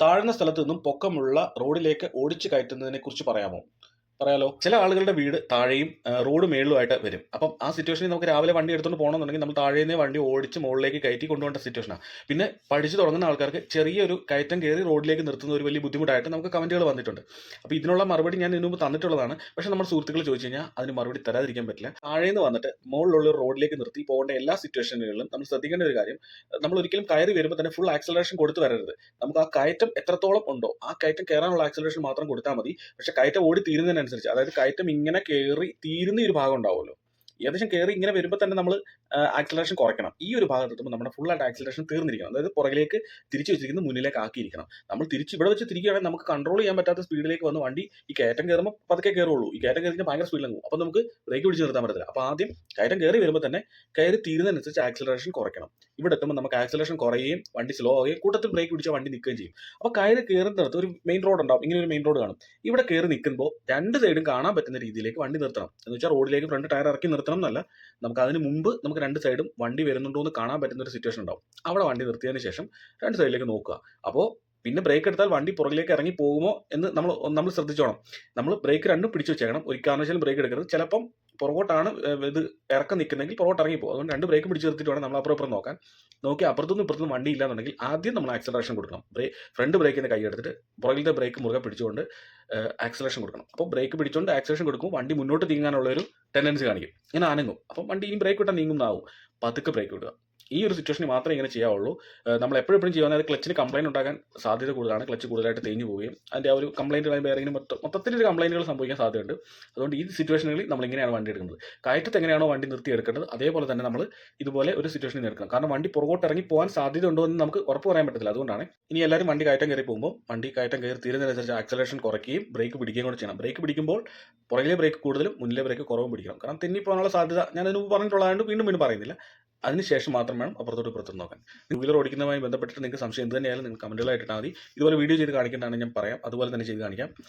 താഴ്ന്ന സ്ഥലത്ത് നിന്നും പൊക്കമുള്ള റോഡിലേക്ക് ഓടിച്ചു കയറ്റുന്നതിനെ കുറിച്ച് പറയാമോ? പറയാലോ? ചില ആളുകളുടെ വീട് താഴെയും റോഡ് മേളിലുമായിട്ട് വരും. അപ്പം ആ സിറ്റുവേഷനിൽ നമുക്ക് രാവിലെ വണ്ടി എടുത്തുകൊണ്ട് പോകണമെന്നുണ്ടെങ്കിൽ നമ്മൾ താഴെ നിന്ന് വണ്ടി ഓടിച്ച് മുകളിലേക്ക് കയറ്റി കൊണ്ടുപോകേണ്ട സിറ്റുവേഷനാണ് പിന്നെ പഠിച്ചു തുടങ്ങുന്ന ആൾക്കാർക്ക് ചെറിയൊരു കയറ്റം കയറി റോഡിലേക്ക് നിർത്തുന്ന ഒരു വലിയ ബുദ്ധിമുട്ടായിട്ട് നമുക്ക് കമന്റുകൾ വന്നിട്ടുണ്ട്. അപ്പോൾ ഇതിനുള്ള മറുപടി ഞാൻ ഇതിനു മുമ്പ് തന്നിട്ടുള്ളതാണ്. പക്ഷേ നമ്മുടെ സുഹൃത്തുക്കൾ ചോദിച്ചു കഴിഞ്ഞാൽ അതിന് മറുപടി തരാതിരിക്കാൻ പറ്റില്ല. താഴെ നിന്ന് വന്നിട്ട് മുകളിലുള്ള റോഡിലേക്ക് നിർത്തി പോകേണ്ട എല്ലാ സിറ്റുവേഷനുകളിലും നമ്മൾ ശ്രദ്ധിക്കേണ്ട ഒരു കാര്യം നമ്മൾ ഒരിക്കലും കയറി വരുമ്പോൾ തന്നെ ഫുൾ ആക്സലറേഷൻ കൊടുത്തു വരരുത്. നമുക്ക് ആ കയറ്റം എത്രത്തോളം ഉണ്ടോ ആ കയറ്റം കയറാനുള്ള ആക്സലറേഷൻ മാത്രം കൊടുത്താൽ മതി. പക്ഷേ കയറ്റം ഓടി തീരുന്നതിനനുസരിച്ച് അതായത് കയറ്റം ഇങ്ങനെ കയറി തീരുന്ന ഒരു ഭാഗം ഉണ്ടാവുമല്ലോ. ഏകദേശം കയറി ഇങ്ങനെ വരുമ്പോൾ തന്നെ നമ്മൾ ആക്സിലറേഷൻ കുറയ്ക്കണം. ഈ ഒരു ഭാഗത്ത് എത്തുമ്പോൾ നമ്മുടെ ഫുൾ ആയിട്ട് ആക്സിലറേഷൻ തീർന്നിരിക്കണം. അതായത് പുറകിലേക്ക് തിരിച്ചു വെച്ചിരിക്കുന്നത് മുന്നിലേക്ക് ആക്കിയിരിക്കണം. നമ്മൾ തിരിച്ച് ഇവിടെ വെച്ച് തിരിക്കുകയാണെങ്കിൽ നമുക്ക് കൺട്രോൾ ചെയ്യാൻ പറ്റാത്ത സ്പീഡിലേക്ക് വന്ന് വണ്ടി ഈ കയറ്റം കയറുമ്പോൾ പതുക്കെ കയറുള്ളൂ ഈ കയറ്റം കയറിഞ്ഞാൽ ഭയങ്കര സ്പീഡിൽ പോകും. അപ്പോൾ നമുക്ക് ബ്രേക്ക് പിടിച്ച് നിർത്താൻ പറ്റത്തില്ല. അപ്പോൾ ആദ്യം കയറ്റം കയറി വരുമ്പോൾ തന്നെ കയറി തീരുന്നതിനനുസരിച്ച് ആക്സിലറേഷൻ കുറയ്ക്കണം. ഇവിടെ എത്തുമ്പോൾ നമുക്ക് ആക്സിലറേഷൻ കുറയുകയും വണ്ടി സ്ലോ ആവുകയും കൂട്ടത്തിൽ ബ്രേക്ക് പിടിച്ച വണ്ടി നിൽക്കുകയും ചെയ്യും. അപ്പോൾ കയറി കയറുന്നിടത്ത് ഒരു മെയിൻ റോഡ് ഉണ്ടാവും. ഇങ്ങനെ ഒരു മെയിൻ റോഡ് കാണും. ഇവിടെ കയറി നിൽക്കുമ്പോൾ രണ്ട് സൈഡും കാണാൻ പറ്റുന്ന രീതിയിലേക്ക് വണ്ടി നിർത്തണം. എന്ന് വെച്ചാൽ റോഡിലേക്ക് ഫ്രണ്ട് ടയർ ഇറക്കി നിർത്തണം എന്നല്ല നമുക്ക് അതിന് മുമ്പ് നമുക്ക് രണ്ട് സൈഡും വണ്ടി വരുന്നുണ്ടോ എന്ന് കാണാൻ പറ്റുന്ന ഒരു സിറ്റുവേഷൻ ഉണ്ടാവും. അവിടെ വണ്ടി നിർത്തിയതിന് ശേഷം രണ്ട് സൈഡിലേക്ക് നോക്കുക. അപ്പോൾ പിന്നെ ബ്രേക്ക് എടുത്താൽ വണ്ടി പുറകിലേക്ക് ഇറങ്ങി പോകുമോ എന്ന് നമ്മൾ നമ്മൾ ശ്രദ്ധിച്ചോണം. നമ്മൾ ബ്രേക്ക് രണ്ടും പിടിച്ചു വെച്ചേക്കണം. ഒരു കാരണവശാലും ബ്രേക്ക് എടുക്കരുത്. ചിലപ്പം പുറകോട്ടാണ് ഇത് ഇറക്കം നിൽക്കുന്നെങ്കിൽ പുറകോട്ട് ഇറങ്ങി പോകും. അതുകൊണ്ട് രണ്ട് ബ്രേക്ക് പിടിച്ച് നിർത്തിയിട്ട് വേണം നമ്മൾ അപ്പുറം നോക്കാൻ. നോക്കി അപ്പുറത്തുനിന്ന് ഇപ്പുറത്തുനിന്ന് വണ്ടി ഇല്ലാന്നുണ്ടെങ്കിൽ ആദ്യം നമ്മൾ ആക്സലറേഷൻ കൊടുക്കണം. ബ്രേ ഫ്രണ്ട് ബ്രേക്കിന്റെ കൈ എടുത്തിട്ട് പുറകിലത്തെ ബ്രേക്ക് മുറുകെ പിടിച്ചുകൊണ്ട് ആക്സലേഷൻ കൊടുക്കണം. അപ്പോൾ ബ്രേക്ക് പിടിച്ചുകൊണ്ട് ആക്സലേഷൻ കൊടുക്കുമ്പോൾ വണ്ടി മുന്നോട്ട് നീങ്ങാനുള്ള ഒരു ടെൻഡൻസി കാണിക്കും. ഇങ്ങനെ അനങ്ങും. അപ്പം വണ്ടി ഇനി ബ്രേക്ക് വിട്ടാൽ നീങ്ങുന്നതാവും പതുക്കെ ബ്രേക്ക് വിടുക. ഈ ഒരു സിറ്റുവേഷനിൽ മാത്രമേ ഇങ്ങനെ ചെയ്യാവുള്ളൂ. നമ്മൾ എപ്പോഴും ചെയ്യാൻ അത് ക്ലച്ചിന് കംപ്ലൈന്റ് ഉണ്ടാകാൻ സാധ്യത കൂടുതലാണ്. ക്ലച്ച് കൂടുതലായിട്ട് തേഞ്ഞു പോവുകയും അതിന്റെ ആ ഒരു കംപ്ലൈന്റ് ബെയറിങ്ങിന് മൊത്തം മൊത്തത്തിലൊരു കംപ്ലൈന്റുകൾ സംഭവിക്കാൻ സാധ്യതയുണ്ട്. അതുകൊണ്ട് ഈ സിറ്റുവേഷനുകളിൽ നമ്മൾ ഇങ്ങനെയാണ് വണ്ടി എടുക്കുന്നത്. കയറ്റത്ത് എങ്ങനെയാണോ വണ്ടി നിർത്തി എടുക്കേണ്ടത് അതേപോലെ തന്നെ നമ്മൾ ഇതുപോലെ ഒരു സിറ്റുവേഷനിൽ എടുക്കണം. കാരണം വണ്ടി പുറകോട്ട് ഇറങ്ങി പോകാൻ സാധ്യത ഉണ്ടോ എന്ന് നമുക്ക് ഉറപ്പ് പറയാൻ പറ്റത്തില്ല. അതുകൊണ്ടാണ് ഇനി എല്ലാവരും വണ്ടി കയറ്റം കയറി പോകുമ്പോൾ വണ്ടി കയറ്റം കയറി തീരുന്നതിനനുസരിച്ച് ആക്സലേഷൻ കുറയ്ക്കുകയും ബ്രേക്ക് പിടിക്കുകയും കൂടെ ചെയ്യണം. ബ്രേക്ക് പിടിക്കുമ്പോൾ പുറകിലെ ബ്രേക്ക് കൂടുതലും മുന്നിലെ ബ്രേക്ക് കുറവും പിടിക്കണം. കാരണം തെന്നിപ്പോകാനുള്ള സാധ്യത ഞാൻ അതിന് മുമ്പ് വീണ്ടും വീണ്ടും പറയുന്നില്ല. അതിനുശേഷം മാത്രം വേണം അപ്പുറത്തോട്ട് ഇപ്പുറത്തോട്ട് നോക്കാൻ. ടൂ വീലർ ഓടിക്കുന്നതുമായി ബന്ധപ്പെട്ടിട്ട് നിങ്ങൾക്ക് സംശയം എന്ത് തന്നെയായാലും നിങ്ങൾ കമന്റുകളായിട്ട് ഇട്ടാൽ മതി. ഇതുപോലെ വീഡിയോ ചെയ്ത് കാണിക്കേണ്ടതാണ് ഞാൻ പറയാം. അതുപോലെ തന്നെ ചെയ്ത് കാണിക്കാം.